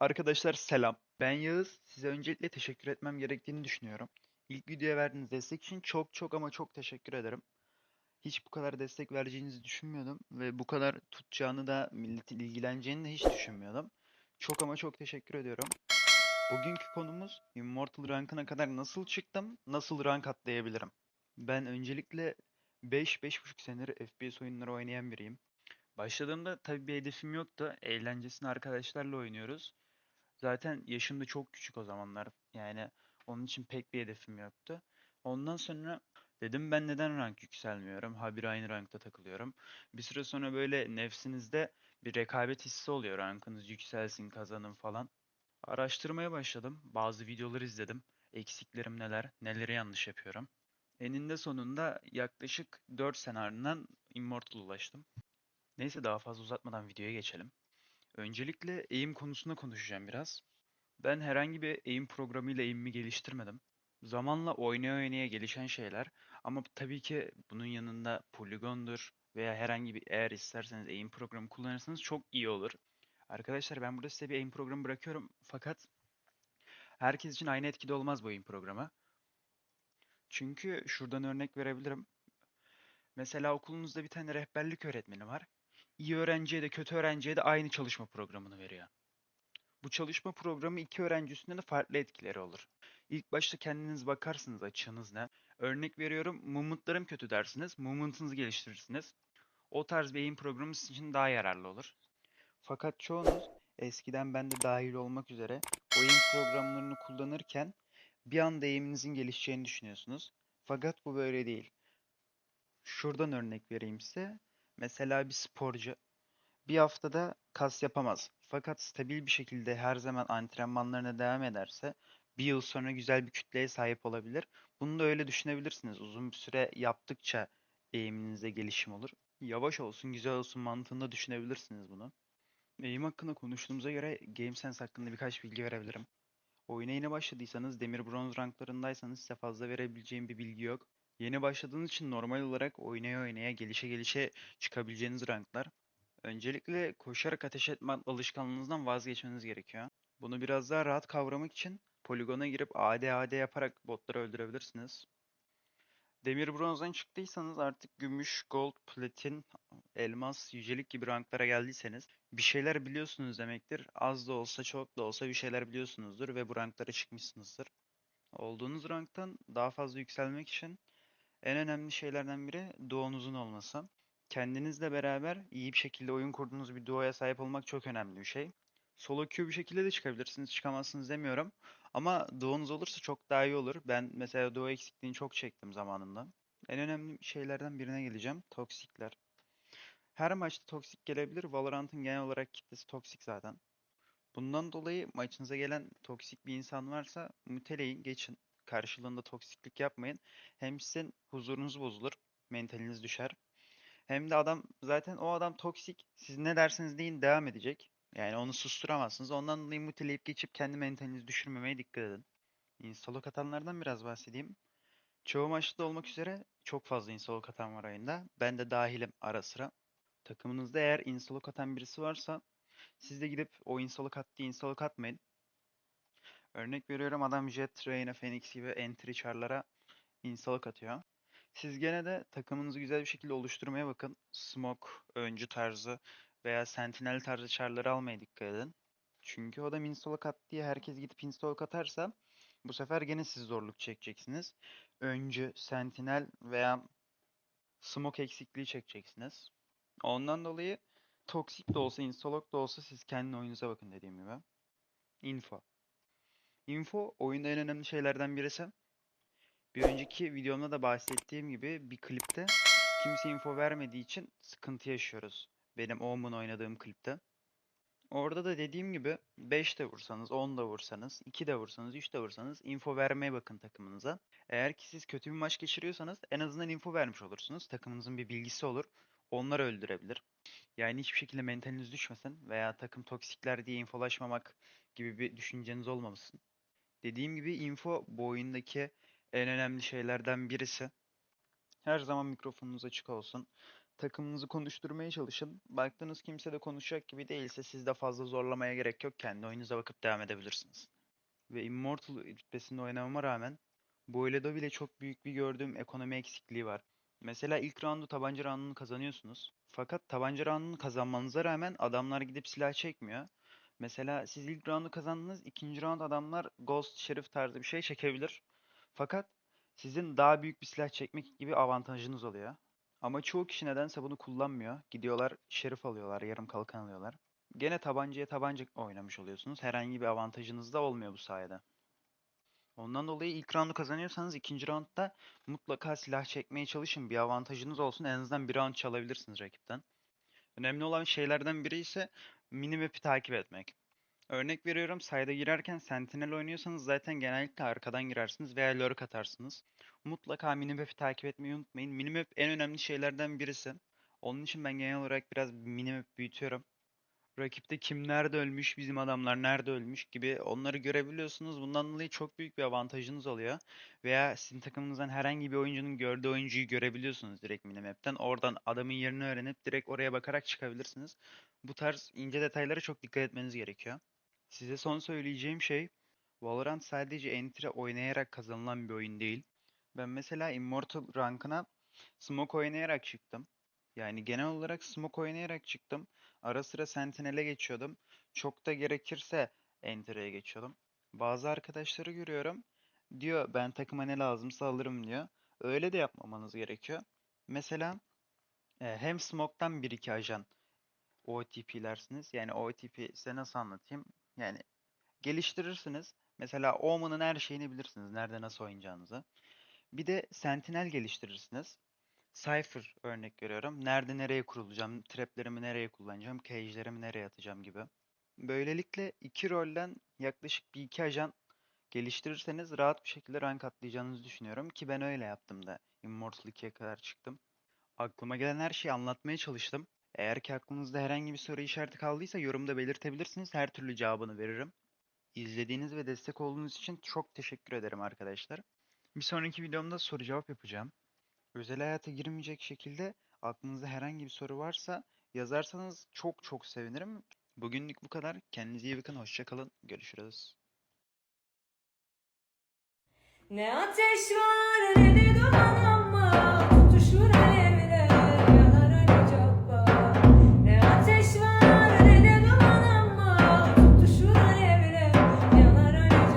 Arkadaşlar selam. Ben Yağız. Size öncelikle teşekkür etmem gerektiğini düşünüyorum. İlk videoya verdiğiniz destek için çok çok ama çok teşekkür ederim. Hiç bu kadar destek vereceğinizi düşünmüyordum ve bu kadar tutacağını da milletin ilgileneceğini de hiç düşünmüyordum. Çok ama çok teşekkür ediyorum. Bugünkü konumuz Immortal rankına kadar nasıl çıktım, nasıl rank atlayabilirim? Ben öncelikle 5-5,5 senedir FPS oyunları oynayan biriyim. Başladığımda tabii bir hedefim yoktu. Eğlencesine arkadaşlarla oynuyoruz. Zaten yaşım da çok küçük o zamanlar. Yani onun için pek bir hedefim yoktu. Ondan sonra dedim ben neden rank yükselmiyorum? Habire aynı rankta takılıyorum. Bir süre sonra böyle nefsinizde bir rekabet hissi oluyor. Rankınız yükselsin, kazanın falan. Araştırmaya başladım. Bazı videolar izledim. Eksiklerim neler, neleri yanlış yapıyorum. Eninde sonunda yaklaşık 4 sene Immortal ulaştım. Neyse daha fazla uzatmadan videoya geçelim. Öncelikle eğim konusunda konuşacağım biraz. Ben herhangi bir eğim programıyla eğimimi geliştirmedim. Zamanla oynaya oynaya gelişen şeyler ama tabii ki bunun yanında poligondur veya herhangi bir eğer isterseniz eğim programı kullanırsanız çok iyi olur. Arkadaşlar ben burada size bir eğim programı bırakıyorum fakat herkes için aynı etkide olmaz bu eğim programı. Çünkü şuradan örnek verebilirim. Mesela okulunuzda bir tane rehberlik öğretmeni var. İyi öğrenciye de kötü öğrenciye de aynı çalışma programını veriyor. Bu çalışma programı iki öğrenci üstünde de farklı etkileri olur. İlk başta kendiniz bakarsınız açığınız ne. Örnek veriyorum movement'larım kötü dersiniz. Movement'ınızı geliştirirsiniz. O tarz bir eğim programı sizin için daha yararlı olur. Fakat çoğunuz eskiden ben de dahil olmak üzere o programlarını kullanırken bir anda eğiminizin gelişeceğini düşünüyorsunuz. Fakat bu böyle değil. Şuradan örnek vereyim size. Mesela bir sporcu bir haftada kas yapamaz. Fakat stabil bir şekilde her zaman antrenmanlarına devam ederse bir yıl sonra güzel bir kütleye sahip olabilir. Bunu da öyle düşünebilirsiniz. Uzun bir süre yaptıkça eğiminizde gelişim olur. Yavaş olsun, güzel olsun mantığında düşünebilirsiniz bunu. Eğim hakkında konuştuğumuza göre GameSense hakkında birkaç bilgi verebilirim. Oyuna yeni başladıysanız, demir bronz ranklarındaysanız size fazla verebileceğim bir bilgi yok. Yeni başladığınız için normal olarak oynaya oynaya, gelişe gelişe çıkabileceğiniz ranklar. Öncelikle koşarak ateş etme alışkanlığınızdan vazgeçmeniz gerekiyor. Bunu biraz daha rahat kavramak için poligona girip AD AD yaparak botları öldürebilirsiniz. Demir bronzdan çıktıysanız artık gümüş, gold, platin, elmas, yücelik gibi ranklara geldiyseniz bir şeyler biliyorsunuz demektir. Az da olsa çok da olsa bir şeyler biliyorsunuzdur ve bu ranklara çıkmışsınızdır. Olduğunuz ranktan daha fazla yükselmek için en önemli şeylerden biri duonuzun olması. Kendinizle beraber iyi bir şekilde oyun kurduğunuz bir duoya sahip olmak çok önemli bir şey. Solo queue bir şekilde de çıkabilirsiniz, çıkamazsınız demiyorum. Ama duonuz olursa çok daha iyi olur. Ben mesela duo eksikliğini çok çektim zamanında. En önemli şeylerden birine geleceğim. Toksikler. Her maçta toksik gelebilir. Valorant'ın genel olarak kitlesi toksik zaten. Bundan dolayı maçınıza gelen toksik bir insan varsa muteleyin, geçin. Karşılığında toksiklik yapmayın. Hem sizin huzurunuz bozulur, mentaliniz düşer. Hem de adam zaten o adam toksik. Siz ne derseniz deyin devam edecek. Yani onu susturamazsınız. Ondan dolayı muteleyip geçip kendi mentalinizi düşürmemeye dikkat edin. Instalok atanlardan biraz bahsedeyim. Çoğu maçta olmak üzere çok fazla instalok atan var oyunda. Ben de dahilim ara sıra. Takımınızda eğer instalok atan birisi varsa siz de gidip o instalok attığı instalok atmayın. Örnek veriyorum adam Jet, Reyna, Phoenix gibi entry char'lara instalok atıyor. Siz gene de takımınızı güzel bir şekilde oluşturmaya bakın. Smoke, öncü tarzı veya sentinel tarzı çarları almaya dikkat edin. Çünkü o da install kat diye herkes gidip install katarsa bu sefer gene siz zorluk çekeceksiniz. Öncü, sentinel veya smoke eksikliği çekeceksiniz. Ondan dolayı toksik de olsa, installok da olsa siz kendi oyununuza bakın dediğim gibi. Info. Info oyunda en önemli şeylerden birisi. Bir önceki videomda da bahsettiğim gibi bir klipte kimse info vermediği için sıkıntı yaşıyoruz. Benim Omen oynadığım klipte. Orada da dediğim gibi 5 de vursanız, 10 da vursanız, 2 de vursanız, 3 de vursanız info vermeye bakın takımınıza. Eğer ki siz kötü bir maç geçiriyorsanız en azından info vermiş olursunuz. Takımınızın bir bilgisi olur. Onlar öldürebilir. Yani hiçbir şekilde mentaliniz düşmesin veya takım toksikler diye infolaşmamak gibi bir düşünceniz olmamasın. Dediğim gibi info bu oyundaki en önemli şeylerden birisi. Her zaman mikrofonunuz açık olsun. takımınızı konuşturmaya çalışın. Baktınız kimse de konuşacak gibi değilse siz de fazla zorlamaya gerek yok. Kendi oyununuza bakıp devam edebilirsiniz. Ve Immortal rütbesinde oynamama rağmen bu Boyle'da bile çok büyük bir gördüğüm ekonomi eksikliği var. Mesela ilk roundu tabanca roundunu kazanıyorsunuz. Fakat tabanca roundunu kazanmanıza rağmen adamlar gidip silah çekmiyor. Mesela siz ilk roundu kazandınız, ikinci round adamlar Ghost, Şerif tarzı bir şey çekebilir. Fakat sizin daha büyük bir silah çekmek gibi avantajınız oluyor. Ama çoğu kişi nedense bunu kullanmıyor. Gidiyorlar şerif alıyorlar, yarım kalkan alıyorlar. Gene tabancaya tabanca oynamış oluyorsunuz. Herhangi bir avantajınız da olmuyor bu sayede. Ondan dolayı ilk roundu kazanıyorsanız ikinci roundda mutlaka silah çekmeye çalışın. Bir avantajınız olsun. En azından bir round çalabilirsiniz rakipten. Önemli olan şeylerden biri ise minimap'i takip etmek. Örnek veriyorum sayda girerken sentinel oynuyorsanız zaten genellikle arkadan girersiniz veya lurk atarsınız. Mutlaka minimap'i takip etmeyi unutmayın. Minimap en önemli şeylerden birisi. Onun için ben genel olarak biraz minimap büyütüyorum. Rakipte kim nerede ölmüş, bizim adamlar nerede ölmüş gibi onları görebiliyorsunuz. Bundan dolayı çok büyük bir avantajınız oluyor. Veya sizin takımınızdan herhangi bir oyuncunun gördüğü oyuncuyu görebiliyorsunuz direkt minimap'ten. Oradan adamın yerini öğrenip direkt oraya bakarak çıkabilirsiniz. Bu tarz ince detaylara çok dikkat etmeniz gerekiyor. Size son söyleyeceğim şey, Valorant sadece entry oynayarak kazanılan bir oyun değil. Ben mesela Immortal rankına smoke oynayarak çıktım. Yani genel olarak smoke oynayarak çıktım. Ara sıra Sentinel'e geçiyordum. Çok da gerekirse Entry'e geçiyordum. Bazı arkadaşları görüyorum. Diyor ben takıma ne lazımsa alırım diyor. Öyle de yapmamanız gerekiyor. Mesela e, hem Smoke'tan 1-2 ajan OTP'lersiniz. Yani OTP size nasıl anlatayım? Yani geliştirirsiniz. Mesela Omen'ın her şeyini bilirsiniz. Nerede nasıl oynayacağınızı. Bir de Sentinel geliştirirsiniz. Cypher örnek veriyorum. Nerede nereye kurulacağım, traplerimi nereye kullanacağım, cage'lerimi nereye atacağım gibi. Böylelikle iki rolden yaklaşık bir iki ajan geliştirirseniz rahat bir şekilde rank atlayacağınızı düşünüyorum ki ben öyle yaptım da Immortal 2'ye kadar çıktım. Aklıma gelen her şeyi anlatmaya çalıştım. Eğer ki aklınızda herhangi bir soru işareti kaldıysa yorumda belirtebilirsiniz. Her türlü cevabını veririm. İzlediğiniz ve destek olduğunuz için çok teşekkür ederim arkadaşlar. Bir sonraki videomda soru cevap yapacağım. Özel hayata girmeyecek şekilde aklınızda herhangi bir soru varsa yazarsanız çok çok sevinirim. Bugünlük bu kadar. Kendinize iyi bakın. Hoşça kalın. Görüşürüz. Ne ateş var ne de duman ama tutuşur alev